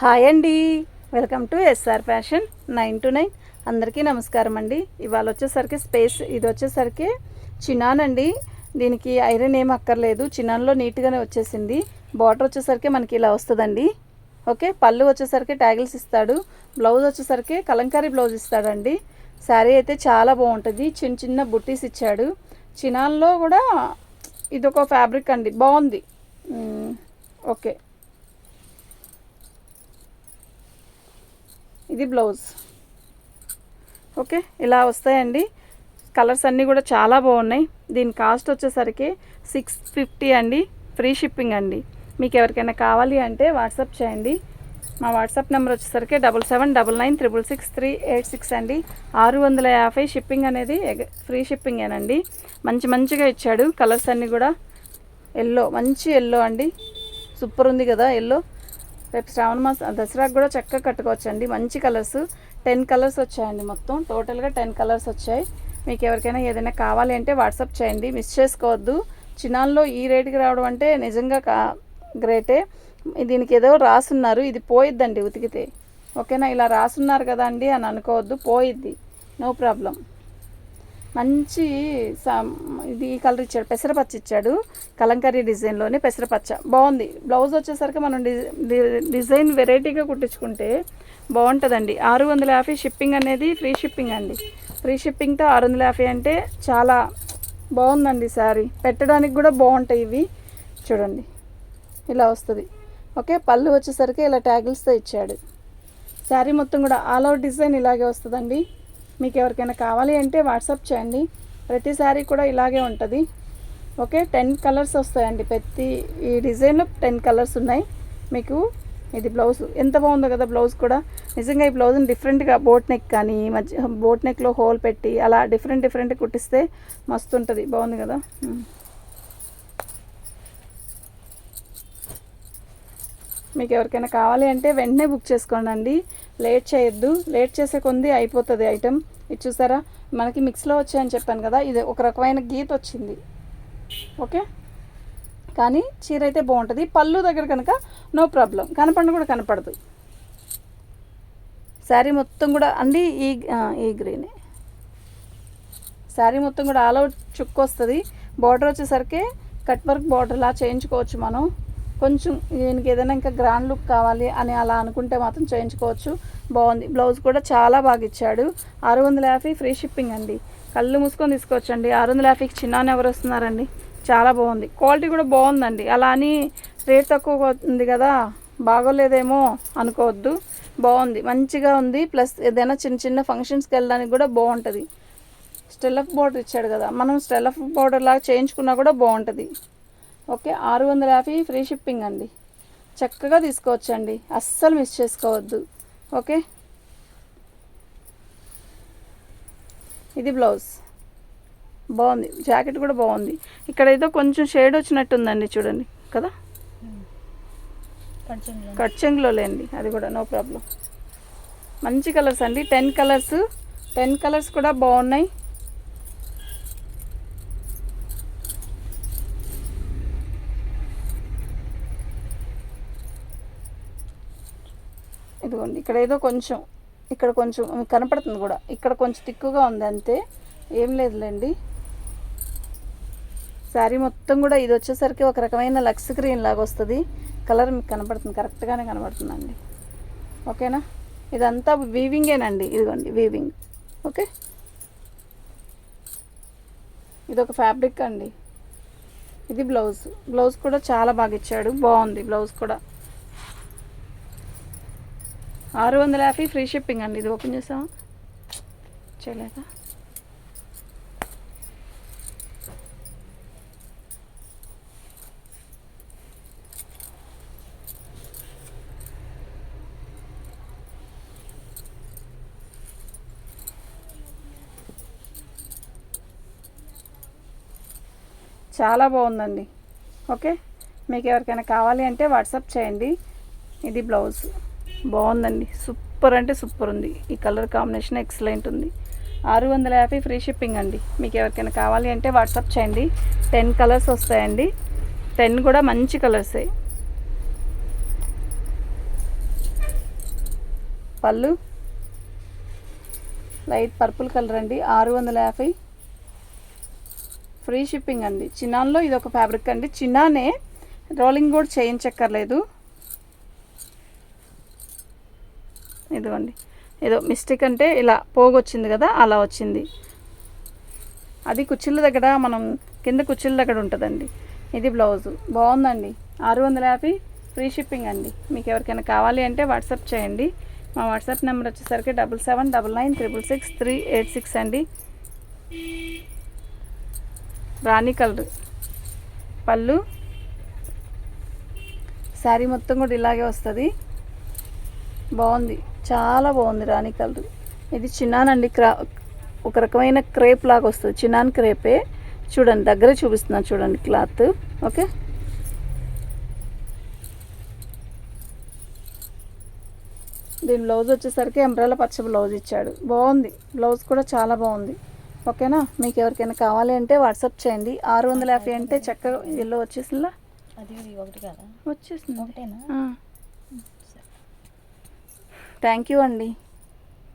Hi అండి. Welcome to SR fashion nine to nine. అందరికీ నమస్కారం అండి. ఇవాళ వచ్చేసరికి స్పేస్ ఇది వచ్చేసరికి చినాన్ అండి. దీనికి ఐరన్ ఏం అక్కర్లేదు. చినాన్లో నీట్గానే వచ్చేసింది. బార్డర్ వచ్చేసరికి మనకి ఇలా వస్తుందండి. ఓకే పళ్ళు వచ్చేసరికి ట్యాగిల్స్ ఇస్తాడు. బ్లౌజ్ వచ్చేసరికి కలంకారీ బ్లౌజ్ ఇస్తాడండి. శారీ అయితే చాలా బాగుంటుంది. చిన్న చిన్న బుట్టీస్ ఇచ్చాడు. చినాన్లో కూడా ఇది ఒక ఫ్యాబ్రిక్ అండి. బాగుంది. ఓకే. ఇది బ్లౌజ్. ఓకే ఇలా వస్తాయండి. కలర్స్ అన్నీ కూడా చాలా బాగున్నాయి. దీని కాస్ట్ వచ్చేసరికి సిక్స్ ఫిఫ్టీ అండి. ఫ్రీ షిప్పింగ్ అండి. మీకు ఎవరికైనా కావాలి అంటే వాట్సాప్ చేయండి. మా వాట్సాప్ నెంబర్ వచ్చేసరికి double seven double nine triple six three eight six అండి. ఆరు వందల యాభై షిప్పింగ్ అనేది ఎగ- ఫ్రీ షిప్పింగేనండి మంచి మంచిగా ఇచ్చాడు. కలర్స్ అన్నీ కూడా ఎల్లో మంచి ఎల్లో అండి. సూపర్ ఉంది కదా ఎల్లో. రేపు శ్రావణ మాసం దసరాకు కూడా చక్కగా కట్టుకోవచ్చండి. మంచి కలర్స్. టెన్ కలర్స్ వచ్చాయండి మొత్తం. టోటల్గా టెన్ కలర్స్ వచ్చాయి. మీకు ఎవరికైనా ఏదైనా కావాలి అంటే వాట్సాప్ చేయండి. మిస్ చేసుకోవద్దు. చిన్నాల్లో ఈ రేటుకి రావడం అంటే నిజంగా కా గ్రేటే. దీనికి ఏదో రాసున్నారు. ఇది పోయిద్దండి ఉతికితే. ఓకేనా? ఇలా రాసున్నారు కదా అండి అని అనుకోవద్దు. పోయిద్ది. No problem. మంచి సా- ఇది కలర్ ఇచ్చాడు పెసరపచ్చ ఇచ్చాడు. కలంకరీ డిజైన్లోనే పెసరపచ్చ. బాగుంది. బ్లౌజ్ వచ్చేసరికి మనం డి- డిజైన్ వెరైటీగా కుట్టించుకుంటే బాగుంటుందండి. ఆరు వందల యాభై షిప్పింగ్ అనేది ఫ్రీ షిప్పింగ్ అండి. ఫ్రీ షిప్పింగ్తో ఆరు వందల యాభై అంటే చాలా బాగుందండి శారీ. పెట్టడానికి కూడా బాగుంటాయి ఇవి. చూడండి. ఇలా వస్తుంది. ఓకే పళ్ళు వచ్చేసరికి ఇలా ట్యాగిల్స్తో ఇచ్చాడు. శారీ మొత్తం కూడా ఆల్ అవుట్ డిజైన్ ఇలాగే వస్తుందండి. మీకు ఎవరికైనా కావాలి అంటే వాట్సాప్ చేయండి. ప్రతిసారి కూడా ఇలాగే ఉంటుంది. ఓకే టెన్ కలర్స్ వస్తాయండి. ప్రతి ఈ డిజైన్లో టెన్ కలర్స్ ఉన్నాయి. మీకు ఇది బ్లౌజ్ ఎంత బాగుందో కదా బ్లౌజ్ కూడా. నిజంగా ఈ బ్లౌజ్ని డిఫరెంట్గా బోట్ నెక్ కానీ మధ్య బోట్ నెక్లో హోల్ పెట్టి అలా డిఫరెంట్ డిఫరెంట్ కుట్టిస్తే మస్తు ఉంటుంది. బాగుంది కదా? మీకు ఎవరికైనా కావాలి అంటే వెంటనే బుక్ చేసుకోండి లేట్ చేయొద్దు. లేట్ చేసే కొంది అయిపోతుంది ఐటెం ఇది చూసారా? మనకి మిక్స్లో వచ్చాయని చెప్పాను కదా ఇది ఒక రకమైన గీత వచ్చింది. ఓకే? కానీ చీర అయితే బాగుంటుంది. పళ్ళు దగ్గర కనుక నో ప్రాబ్లం. కనపడిన కూడా కనపడదు. శారీ మొత్తం కూడా అండి ఈ ఈ గ్రీనే శారీ మొత్తం కూడా ఆల్ అవుట్ చుక్కొస్తుంది బార్డర్ వచ్చేసరికి కట్ వర్క్ బార్డర్ లా చేయించుకోవచ్చు మనం. కొంచెం దీనికి ఏదైనా ఇంకా గ్రాండ్ లుక్ కావాలి అని అలా అనుకుంటే మాత్రం చేయించుకోవచ్చు. బాగుంది. బ్లౌజ్ కూడా చాలా బాగా ఇచ్చాడు. ఆరు వందల యాభై ఫ్రీ షిప్పింగ్ అండి. కళ్ళు మూసుకొని తీసుకోవచ్చండి. ఆరు వందల యాభైకి చిన్న ఎవరు వస్తున్నారండి? చాలా బాగుంది. క్వాలిటీ కూడా బాగుందండి. అలా అని రేట్ తక్కువ ఉంది కదా బాగోలేదేమో అనుకోవద్దు. బాగుంది. మంచిగా ఉంది. ప్లస్ ఏదైనా చిన్న చిన్న ఫంక్షన్స్కి వెళ్ళడానికి కూడా బాగుంటుంది. స్టెల్లఫ్ బార్డర్ ఇచ్చాడు కదా. మనం స్టెల్లఫ్ బార్డర్ లాగా చేయించుకున్నా కూడా బాగుంటుంది. ఓకే ఆరు వందల యాభై ఫ్రీ షిప్పింగ్ అండి. చక్కగా తీసుకోవచ్చండి. అస్సలు మిస్ చేసుకోవద్దు. ఓకే? ఇది బ్లౌజ్. బాగుంది. జాకెట్ కూడా బాగుంది. ఇక్కడ ఏదో కొంచెం షేడ్ వచ్చినట్టుందండి చూడండి. కదా? కట్చంగులో లేండి. అది కూడా నో ప్రాబ్లం. మంచి కలర్స్ అండి. Ten colours. టెన్ కలర్స్ కూడా బాగున్నాయి. ఇదిగోండి ఇక్కడ ఏదో కొంచెం ఇక్కడ కొంచెం కనపడుతుంది కూడా. ఇక్కడ కొంచెం తిక్కుగా ఉంది అంతే. ఏం లేదులేండి. శారీ మొత్తం కూడా ఇది వచ్చేసరికి ఒక రకమైన లక్స్ గ్రీన్ లాగా వస్తుంది. కలర్ మీకు కనపడుతుంది కరెక్ట్గానే కనపడుతుందండి ఓకేనా? ఇదంతా వీవింగేనండి ఇదిగోండి వీవింగ్ ఓకే? ఇది ఒక ఫ్యాబ్రిక్ అండి. ఇది బ్లౌజ్. బ్లౌజ్ కూడా చాలా బాగా ఇచ్చాడు. బాగుంది బ్లౌజ్ కూడా. ఆరు వందల యాభై ఫ్రీ షిప్పింగ్ అండి. ఇది ఓపెన్ చేసామా చేయలేదా? చాలా బాగుందండి. ఓకే? మీకు ఎవరికైనా కావాలి అంటే వాట్సాప్ చేయండి. ఇది బ్లౌజ్. బాగుందండి. సూపర్ అంటే సూపర్ ఉంది. ఈ కలర్ కాంబినేషన్ ఎక్సలెంట్ ఉంది. ఆరు వందల యాభై ఫ్రీ షిప్పింగ్ అండి. మీకు ఎవరికైనా కావాలి అంటే వాట్సాప్ చేయండి. టెన్ కలర్స్ వస్తాయండి. టెన్ కూడా మంచి కలర్సే. పళ్ళు. లైట్ పర్పుల్ కలర్ అండి. ఆరు వందల యాభై. ఫ్రీ షిప్పింగ్ అండి. చిన్నాన్లో ఇది ఒక ఫ్యాబ్రిక్ అండి. చిన్నానే రోలింగ్ కూడా చేయించక్కర్లేదు. ఇదిగోండి. ఏదో మిస్టేక్ అంటే ఇలా పోగొచ్చింది కదా అలా వచ్చింది. అది కుర్చీల దగ్గర మనం కింద కుర్చీల దగ్గర ఉంటుందండి. ఇది బ్లౌజు. బాగుందండి. ఆరు వందల యాభై ఫ్రీ షిప్పింగ్ అండి. మీకు ఎవరికైనా కావాలి అంటే వాట్సాప్ చేయండి. మా వాట్సాప్ నెంబర్ వచ్చేసరికి double seven double nine triple six three eight six అండి. రాణి కలర్. పళ్ళు. శారీ మొత్తం కూడా ఇలాగే వస్తుంది. బాగుంది. చాలా బాగుంది రాణి కలర్. ఇది చిన్నానండి క్రా ఒక రకమైన క్రేప్ లాగా వస్తుంది. చిన్నాన్ క్రేపే. చూడండి దగ్గర చూపిస్తున్నాను చూడండి క్లాత్. ఓకే? దీని బ్లౌజ్ వచ్చేసరికి ఎంబ్రాల పచ్చ బ్లౌజ్ ఇచ్చాడు. బాగుంది. బ్లౌజ్ కూడా చాలా బాగుంది. ఓకేనా? మీకు ఎవరికైనా కావాలి అంటే వాట్సాప్ చేయండి. ఆరు వందల యాభై అంటే చక్కగా ఎల్లో వచ్చేసిందా? అది ఒకటి కదా? వచ్చేసింది. ఒకటేనా? థ్యాంక్ యూ అండి.